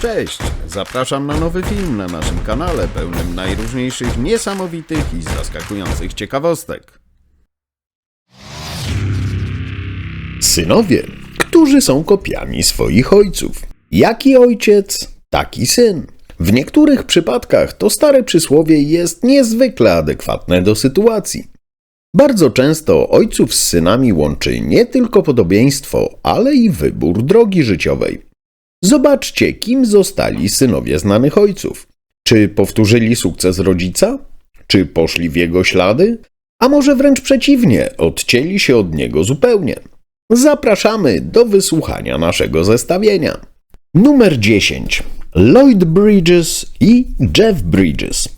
Cześć! Zapraszam na nowy film na naszym kanale pełnym najróżniejszych niesamowitych i zaskakujących ciekawostek. Synowie, którzy są kopiami swoich ojców. Jaki ojciec, taki syn. W niektórych przypadkach to stare przysłowie jest niezwykle adekwatne do sytuacji. Bardzo często ojców z synami łączy nie tylko podobieństwo, ale i wybór drogi życiowej. Zobaczcie, kim zostali synowie znanych ojców. Czy powtórzyli sukces rodzica? Czy poszli w jego ślady? A może wręcz przeciwnie, odcięli się od niego zupełnie? Zapraszamy do wysłuchania naszego zestawienia. Numer 10. Lloyd Bridges i Jeff Bridges.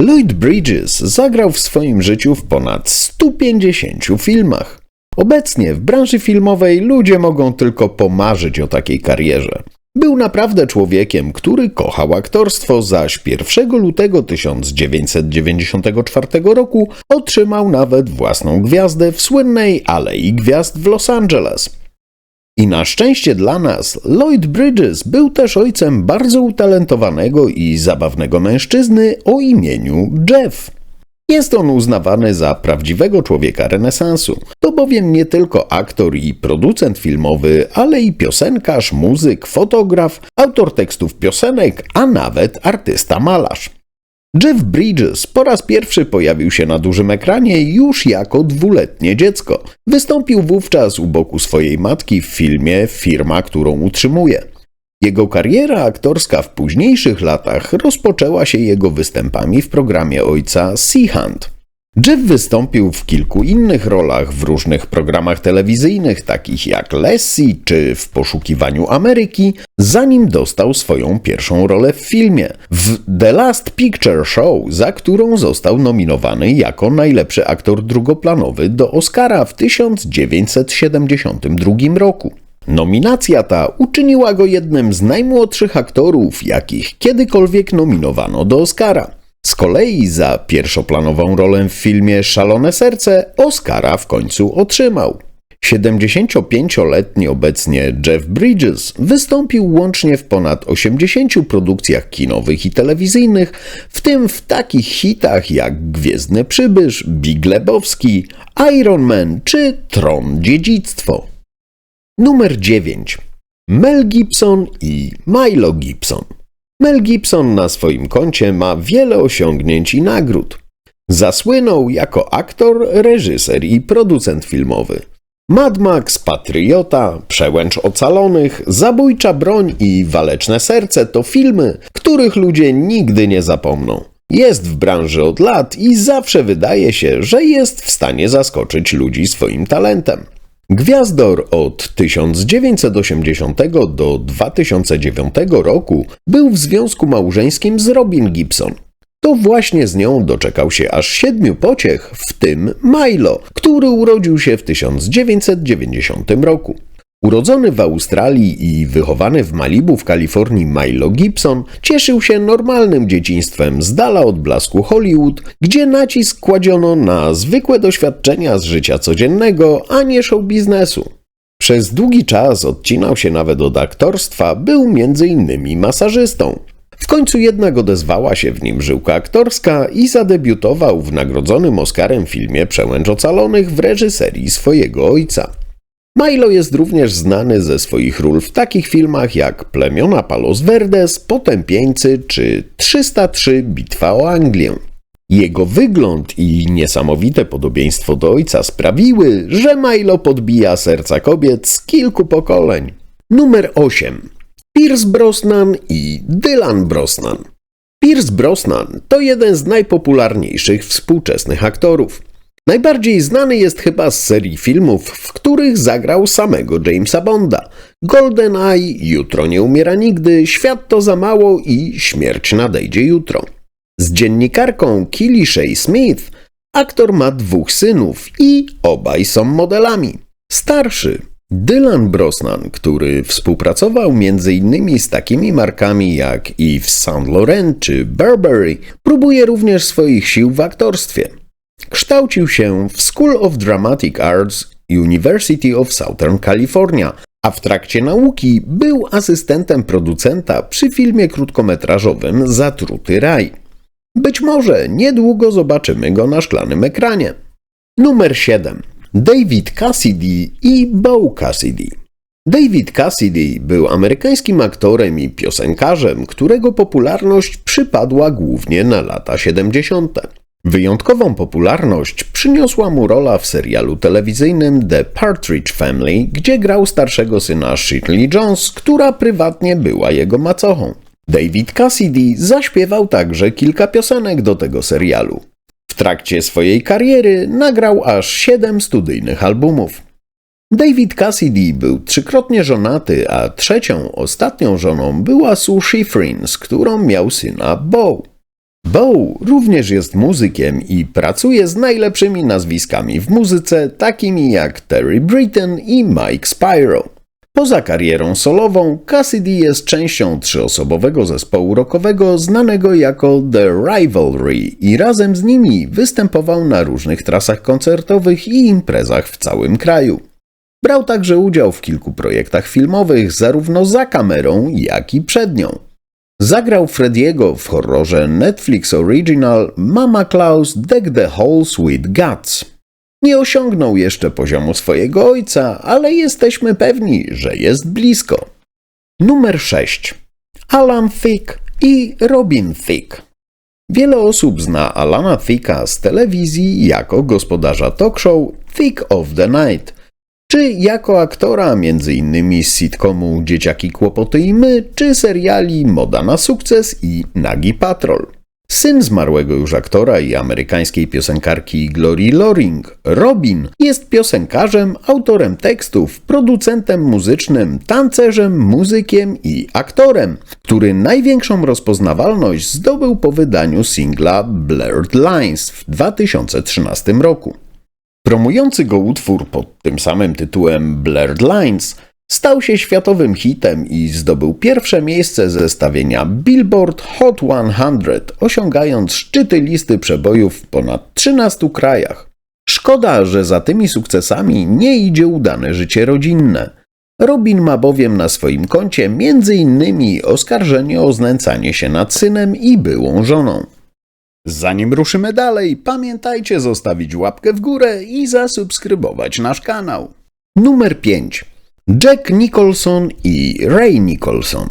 Lloyd Bridges zagrał w swoim życiu w ponad 150 filmach. Obecnie w branży filmowej ludzie mogą tylko pomarzyć o takiej karierze. Był naprawdę człowiekiem, który kochał aktorstwo, zaś 1 lutego 1994 roku otrzymał nawet własną gwiazdę w słynnej Alei Gwiazd w Los Angeles. I na szczęście dla nas, Lloyd Bridges był też ojcem bardzo utalentowanego i zabawnego mężczyzny o imieniu Jeff. Jest on uznawany za prawdziwego człowieka renesansu. To bowiem nie tylko aktor i producent filmowy, ale i piosenkarz, muzyk, fotograf, autor tekstów piosenek, a nawet artysta malarz. Jeff Bridges po raz pierwszy pojawił się na dużym ekranie już jako dwuletnie dziecko. Wystąpił wówczas u boku swojej matki w filmie Firma, którą utrzymuje. Jego kariera aktorska w późniejszych latach rozpoczęła się jego występami w programie ojca Sea Hunt. Jeff wystąpił w kilku innych rolach w różnych programach telewizyjnych, takich jak Lassie czy W poszukiwaniu Ameryki, zanim dostał swoją pierwszą rolę w filmie w The Last Picture Show, za którą został nominowany jako najlepszy aktor drugoplanowy do Oscara w 1972 roku. Nominacja ta uczyniła go jednym z najmłodszych aktorów, jakich kiedykolwiek nominowano do Oscara. Z kolei za pierwszoplanową rolę w filmie Szalone Serce Oscara w końcu otrzymał. 75-letni obecnie Jeff Bridges wystąpił łącznie w ponad 80 produkcjach kinowych i telewizyjnych, w tym w takich hitach jak Gwiezdny Przybysz, Big Lebowski, Iron Man czy Tron Dziedzictwo. Numer 9. Mel Gibson i Milo Gibson. Mel Gibson na swoim koncie ma wiele osiągnięć i nagród. Zasłynął jako aktor, reżyser i producent filmowy. Mad Max, Patriota, Przełęcz Ocalonych, Zabójcza Broń i Waleczne Serce to filmy, których ludzie nigdy nie zapomną. Jest w branży od lat i zawsze wydaje się, że jest w stanie zaskoczyć ludzi swoim talentem. Gwiazdor od 1980 do 2009 roku był w związku małżeńskim z Robin Gibson. To właśnie z nią doczekał się aż siedmiu pociech, w tym Milo, który urodził się w 1990 roku. Urodzony w Australii i wychowany w Malibu w Kalifornii Milo Gibson cieszył się normalnym dzieciństwem z dala od blasku Hollywood, gdzie nacisk kładziono na zwykłe doświadczenia z życia codziennego, a nie show biznesu. Przez długi czas odcinał się nawet od aktorstwa, był innymi masażystą. W końcu jednak odezwała się w nim żyłka aktorska i zadebiutował w nagrodzonym Oscarem filmie Przełęcz Ocalonych w reżyserii swojego ojca. Milo jest również znany ze swoich ról w takich filmach jak Plemiona Palos Verdes, Potępieńcy czy 303 Bitwa o Anglię. Jego wygląd i niesamowite podobieństwo do ojca sprawiły, że Milo podbija serca kobiet z kilku pokoleń. Numer 8. Pierce Brosnan i Dylan Brosnan. Pierce Brosnan to jeden z najpopularniejszych współczesnych aktorów. Najbardziej znany jest chyba z serii filmów, w których zagrał samego Jamesa Bonda. GoldenEye, Jutro nie umiera nigdy, Świat to za mało i Śmierć nadejdzie jutro. Z dziennikarką Killy Shea Smith aktor ma dwóch synów i obaj są modelami. Starszy, Dylan Brosnan, który współpracował m.in. z takimi markami jak Yves Saint Laurent czy Burberry, próbuje również swoich sił w aktorstwie. Kształcił się w School of Dramatic Arts University of Southern California, a w trakcie nauki był asystentem producenta przy filmie krótkometrażowym Zatruty Raj. Być może niedługo zobaczymy go na szklanym ekranie. Numer 7. David Cassidy i Bo Cassidy. David Cassidy był amerykańskim aktorem i piosenkarzem, którego popularność przypadła głównie na lata 70. Wyjątkową popularność przyniosła mu rola w serialu telewizyjnym The Partridge Family, gdzie grał starszego syna Shitley Jones, która prywatnie była jego macochą. David Cassidy zaśpiewał także kilka piosenek do tego serialu. W trakcie swojej kariery nagrał aż siedem studyjnych albumów. David Cassidy był trzykrotnie żonaty, a trzecią, ostatnią żoną była Sue Schifrin, z którą miał syna Bo. Bo również jest muzykiem i pracuje z najlepszymi nazwiskami w muzyce, takimi jak Terry Britten i Mike Spyro. Poza karierą solową, Cassidy jest częścią trzyosobowego zespołu rockowego znanego jako The Rivalry i razem z nimi występował na różnych trasach koncertowych i imprezach w całym kraju. Brał także udział w kilku projektach filmowych, zarówno za kamerą, jak i przed nią. Zagrał Frediego w horrorze Netflix Original Mama Klaus Deck the Halls with Guts. Nie osiągnął jeszcze poziomu swojego ojca, ale jesteśmy pewni, że jest blisko. Numer 6. Alan Thicke i Robin Thicke. Wiele osób zna Alana Thicka z telewizji jako gospodarza talk show Thick of the Night – czy jako aktora m.in. z sitcomu Dzieciaki Kłopoty i My, czy seriali Moda na sukces i Nagi Patrol. Syn zmarłego już aktora i amerykańskiej piosenkarki Glory Loring, Robin, jest piosenkarzem, autorem tekstów, producentem muzycznym, tancerzem, muzykiem i aktorem, który największą rozpoznawalność zdobył po wydaniu singla Blurred Lines w 2013 roku. Promujący go utwór pod tym samym tytułem Blurred Lines stał się światowym hitem i zdobył pierwsze miejsce zestawienia Billboard Hot 100, osiągając szczyty listy przebojów w ponad 13 krajach. Szkoda, że za tymi sukcesami nie idzie udane życie rodzinne. Robin ma bowiem na swoim koncie m.in. oskarżenie o znęcanie się nad synem i byłą żoną. Zanim ruszymy dalej, pamiętajcie zostawić łapkę w górę i zasubskrybować nasz kanał. Numer 5. Jack Nicholson i Ray Nicholson.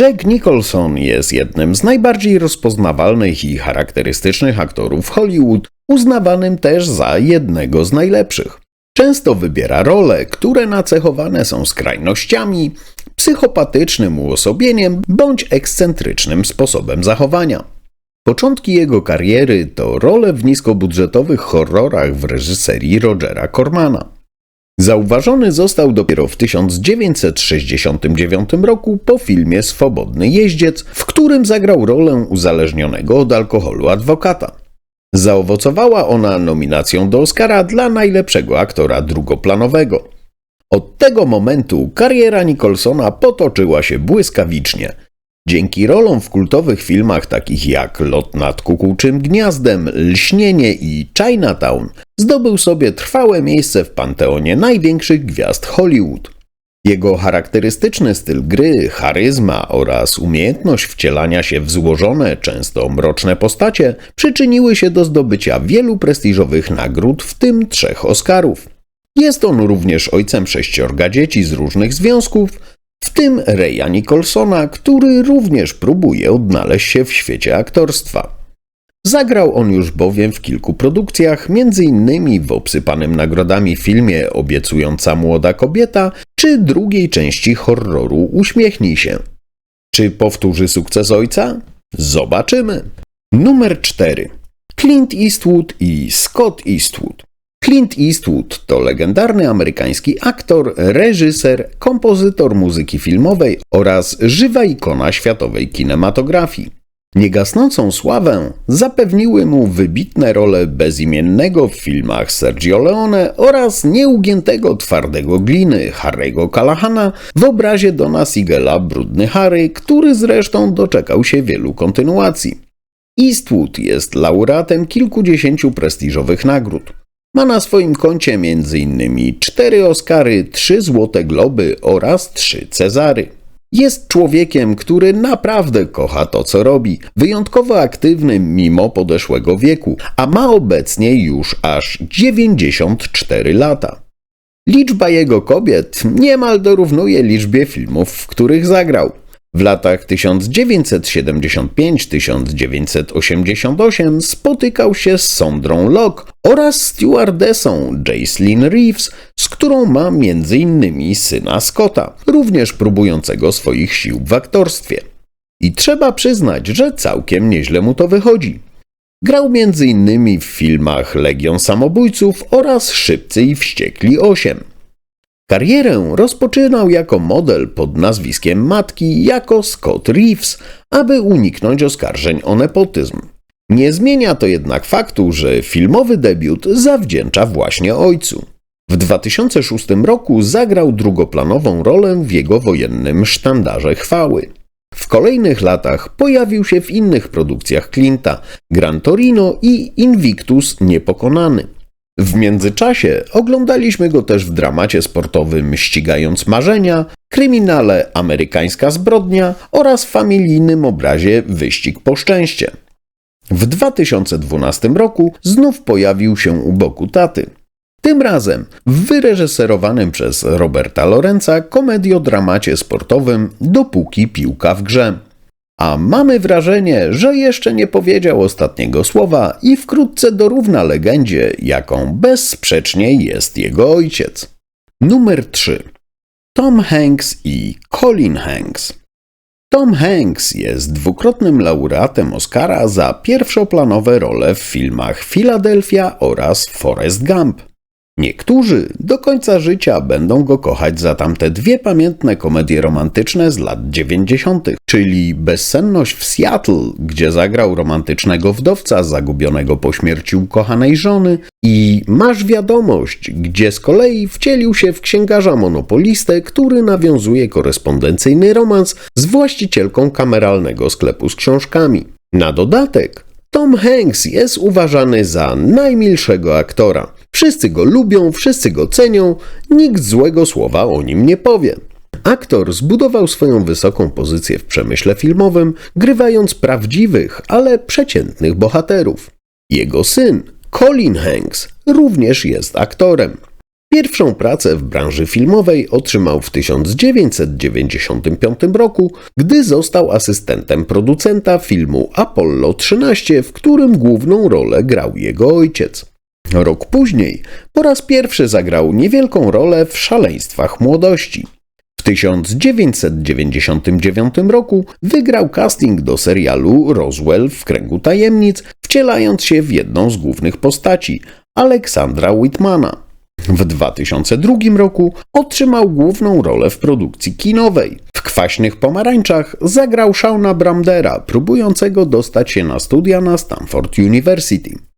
Jack Nicholson jest jednym z najbardziej rozpoznawalnych i charakterystycznych aktorów Hollywood, uznawanym też za jednego z najlepszych. Często wybiera role, które nacechowane są skrajnościami, psychopatycznym uosobieniem bądź ekscentrycznym sposobem zachowania. Początki jego kariery to role w niskobudżetowych horrorach w reżyserii Rogera Cormana. Zauważony został dopiero w 1969 roku po filmie Swobodny Jeździec, w którym zagrał rolę uzależnionego od alkoholu adwokata. Zaowocowała ona nominacją do Oscara dla najlepszego aktora drugoplanowego. Od tego momentu kariera Nicholsona potoczyła się błyskawicznie – Dzięki rolom w kultowych filmach takich jak Lot nad kukułczym gniazdem, Lśnienie i Chinatown zdobył sobie trwałe miejsce w panteonie największych gwiazd Hollywood. Jego charakterystyczny styl gry, charyzma oraz umiejętność wcielania się w złożone, często mroczne postacie przyczyniły się do zdobycia wielu prestiżowych nagród, w tym trzech Oscarów. Jest on również ojcem sześciorga dzieci z różnych związków, w tym Reya Nicholsona, który również próbuje odnaleźć się w świecie aktorstwa. Zagrał on już bowiem w kilku produkcjach, m.in. w obsypanym nagrodami filmie Obiecująca młoda kobieta czy drugiej części horroru Uśmiechnij się. Czy powtórzy sukces ojca? Zobaczymy. Numer 4. Clint Eastwood i Scott Eastwood. Clint Eastwood to legendarny amerykański aktor, reżyser, kompozytor muzyki filmowej oraz żywa ikona światowej kinematografii. Niegasnącą sławę zapewniły mu wybitne role bezimiennego w filmach Sergio Leone oraz nieugiętego twardego gliny Harry'ego Calahana w obrazie Dona Sigela Brudny Harry, który zresztą doczekał się wielu kontynuacji. Eastwood jest laureatem kilkudziesięciu prestiżowych nagród. Ma na swoim koncie m.in. cztery Oscary, trzy Złote Globy oraz trzy Cezary. Jest człowiekiem, który naprawdę kocha to, co robi, wyjątkowo aktywny mimo podeszłego wieku, a ma obecnie już aż 94 lata. Liczba jego kobiet niemal dorównuje liczbie filmów, w których zagrał. W latach 1975-1988 spotykał się z Sondrą Locke oraz stewardessą Jacelyn Reeves, z którą ma m.in. syna Scotta, również próbującego swoich sił w aktorstwie. I trzeba przyznać, że całkiem nieźle mu to wychodzi. Grał m.in. w filmach Legion Samobójców oraz Szybcy i Wściekli 8. Karierę rozpoczynał jako model pod nazwiskiem matki jako Scott Reeves, aby uniknąć oskarżeń o nepotyzm. Nie zmienia to jednak faktu, że filmowy debiut zawdzięcza właśnie ojcu. W 2006 roku zagrał drugoplanową rolę w jego wojennym sztandarze chwały. W kolejnych latach pojawił się w innych produkcjach Clint'a, Gran Torino i Invictus Niepokonany. W międzyczasie oglądaliśmy go też w dramacie sportowym Ścigając Marzenia, kryminale Amerykańska Zbrodnia oraz familijnym obrazie Wyścig po szczęście. W 2012 roku znów pojawił się u boku taty. Tym razem w wyreżyserowanym przez Roberta Lorenza komediodramacie sportowym Dopóki piłka w grze a mamy wrażenie, że jeszcze nie powiedział ostatniego słowa i wkrótce dorówna legendzie, jaką bezsprzecznie jest jego ojciec. Numer 3. Tom Hanks i Colin Hanks. Tom Hanks jest dwukrotnym laureatem Oscara za pierwszoplanowe role w filmach Philadelphia oraz Forrest Gump. Niektórzy do końca życia będą go kochać za tamte dwie pamiętne komedie romantyczne z lat 90., czyli Bezsenność w Seattle, gdzie zagrał romantycznego wdowca zagubionego po śmierci ukochanej żony, i Masz wiadomość, gdzie z kolei wcielił się w księgarza monopolistę, który nawiązuje korespondencyjny romans z właścicielką kameralnego sklepu z książkami. Na dodatek Tom Hanks jest uważany za najmilszego aktora. Wszyscy go lubią, wszyscy go cenią, nikt złego słowa o nim nie powie. Aktor zbudował swoją wysoką pozycję w przemyśle filmowym, grywając prawdziwych, ale przeciętnych bohaterów. Jego syn, Colin Hanks, również jest aktorem. Pierwszą pracę w branży filmowej otrzymał w 1995 roku, gdy został asystentem producenta filmu Apollo 13, w którym główną rolę grał jego ojciec. Rok później po raz pierwszy zagrał niewielką rolę w Szaleństwach Młodości. W 1999 roku wygrał casting do serialu Roswell w kręgu tajemnic, wcielając się w jedną z głównych postaci Aleksandra Whitmana. W 2002 roku otrzymał główną rolę w produkcji kinowej. W Kwaśnych Pomarańczach zagrał Shauna Bramdera, próbującego dostać się na studia na Stanford University.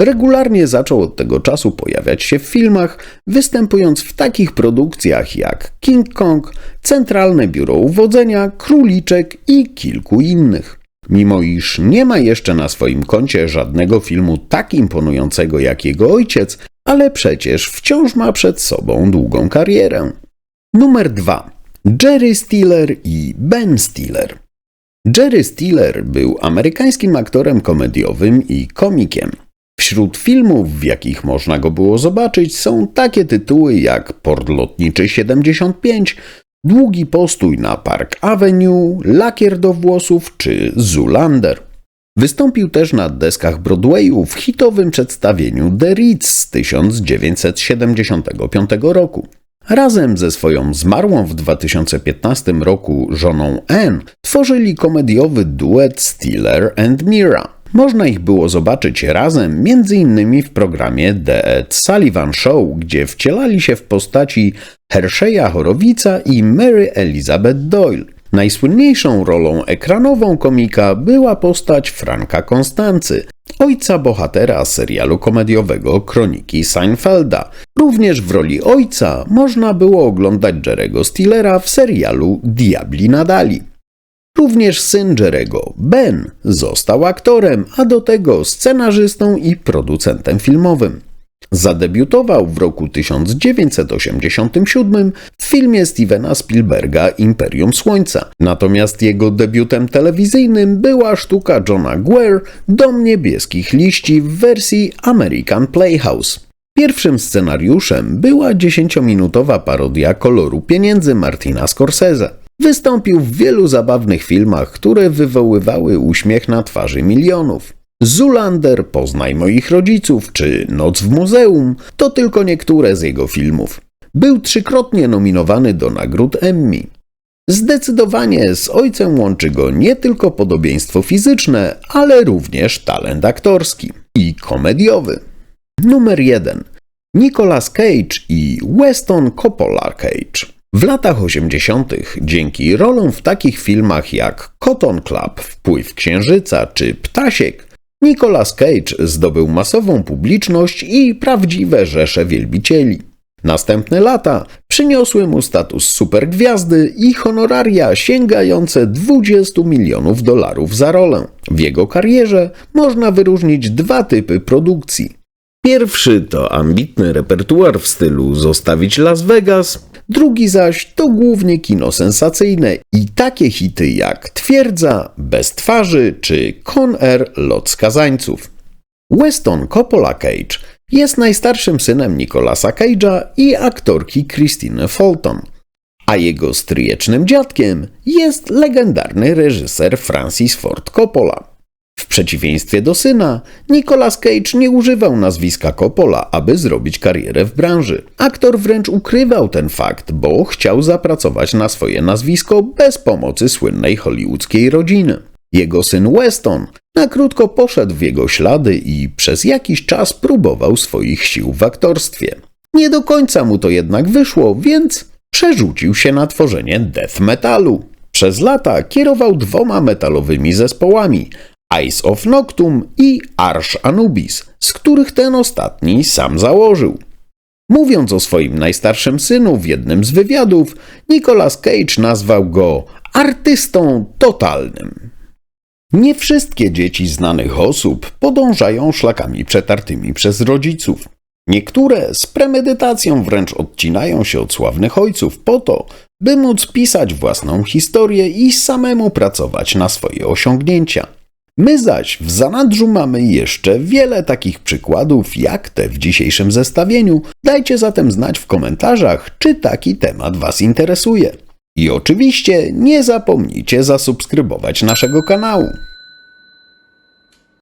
Regularnie zaczął od tego czasu pojawiać się w filmach, występując w takich produkcjach jak King Kong, Centralne Biuro Uwodzenia, Króliczek i kilku innych. Mimo iż nie ma jeszcze na swoim koncie żadnego filmu tak imponującego jak jego ojciec, ale przecież wciąż ma przed sobą długą karierę. Numer 2. Jerry Stiller i Ben Stiller. Jerry Stiller był amerykańskim aktorem komediowym i komikiem. Wśród filmów, w jakich można go było zobaczyć, są takie tytuły jak Port Lotniczy 75, Długi postój na Park Avenue, Lakier do włosów czy Zoolander. Wystąpił też na deskach Broadwayu w hitowym przedstawieniu The Ritz z 1975 roku. Razem ze swoją zmarłą w 2015 roku żoną Anne tworzyli komediowy duet Stiller and Mira. Można ich było zobaczyć razem m.in. w programie The Ed Sullivan Show, gdzie wcielali się w postaci Hersheya Horowica i Mary Elizabeth Doyle. Najsłynniejszą rolą ekranową komika była postać Franka Konstancy, ojca bohatera serialu komediowego Kroniki Seinfelda. Również w roli ojca można było oglądać Jerego Stillera w serialu Diabli Nadali. Również syn Jerego, Ben, został aktorem, a do tego scenarzystą i producentem filmowym. Zadebiutował w roku 1987 w filmie Stevena Spielberga Imperium Słońca. Natomiast jego debiutem telewizyjnym była sztuka Johna Guare Dom niebieskich liści w wersji American Playhouse. Pierwszym scenariuszem była dziesięciominutowa parodia koloru pieniędzy Martina Scorsese. Wystąpił w wielu zabawnych filmach, które wywoływały uśmiech na twarzy milionów. Zulander, Poznaj moich rodziców czy Noc w muzeum to tylko niektóre z jego filmów. Był trzykrotnie nominowany do nagród Emmy. Zdecydowanie z ojcem łączy go nie tylko podobieństwo fizyczne, ale również talent aktorski i komediowy. Numer 1. Nicolas Cage i Weston Coppola Cage. W latach 80. dzięki rolom w takich filmach jak Cotton Club, Wpływ Księżyca czy Ptasiek, Nicolas Cage zdobył masową publiczność i prawdziwe rzesze wielbicieli. Następne lata przyniosły mu status supergwiazdy i honoraria sięgające 20 milionów dolarów za rolę. W jego karierze można wyróżnić dwa typy produkcji. Pierwszy to ambitny repertuar w stylu Zostawić Las Vegas, drugi zaś to głównie kino sensacyjne i takie hity jak Twierdza, Bez twarzy czy Con Air Lot Skazańców. Weston Coppola Cage jest najstarszym synem Nicolasa Cage'a i aktorki Christine Fulton, a jego stryjecznym dziadkiem jest legendarny reżyser Francis Ford Coppola. W przeciwieństwie do syna, Nicolas Cage nie używał nazwiska Coppola, aby zrobić karierę w branży. Aktor wręcz ukrywał ten fakt, bo chciał zapracować na swoje nazwisko bez pomocy słynnej hollywoodzkiej rodziny. Jego syn Weston na krótko poszedł w jego ślady i przez jakiś czas próbował swoich sił w aktorstwie. Nie do końca mu to jednak wyszło, więc przerzucił się na tworzenie death metalu. Przez lata kierował dwoma metalowymi zespołami Eyes of Noctum i Arsh Anubis, z których ten ostatni sam założył. Mówiąc o swoim najstarszym synu w jednym z wywiadów, Nicolas Cage nazwał go artystą totalnym. Nie wszystkie dzieci znanych osób podążają szlakami przetartymi przez rodziców. Niektóre z premedytacją wręcz odcinają się od sławnych ojców po to, by móc pisać własną historię i samemu pracować na swoje osiągnięcia. My zaś w zanadrzu mamy jeszcze wiele takich przykładów jak te w dzisiejszym zestawieniu. Dajcie zatem znać w komentarzach, czy taki temat Was interesuje. I oczywiście nie zapomnijcie zasubskrybować naszego kanału.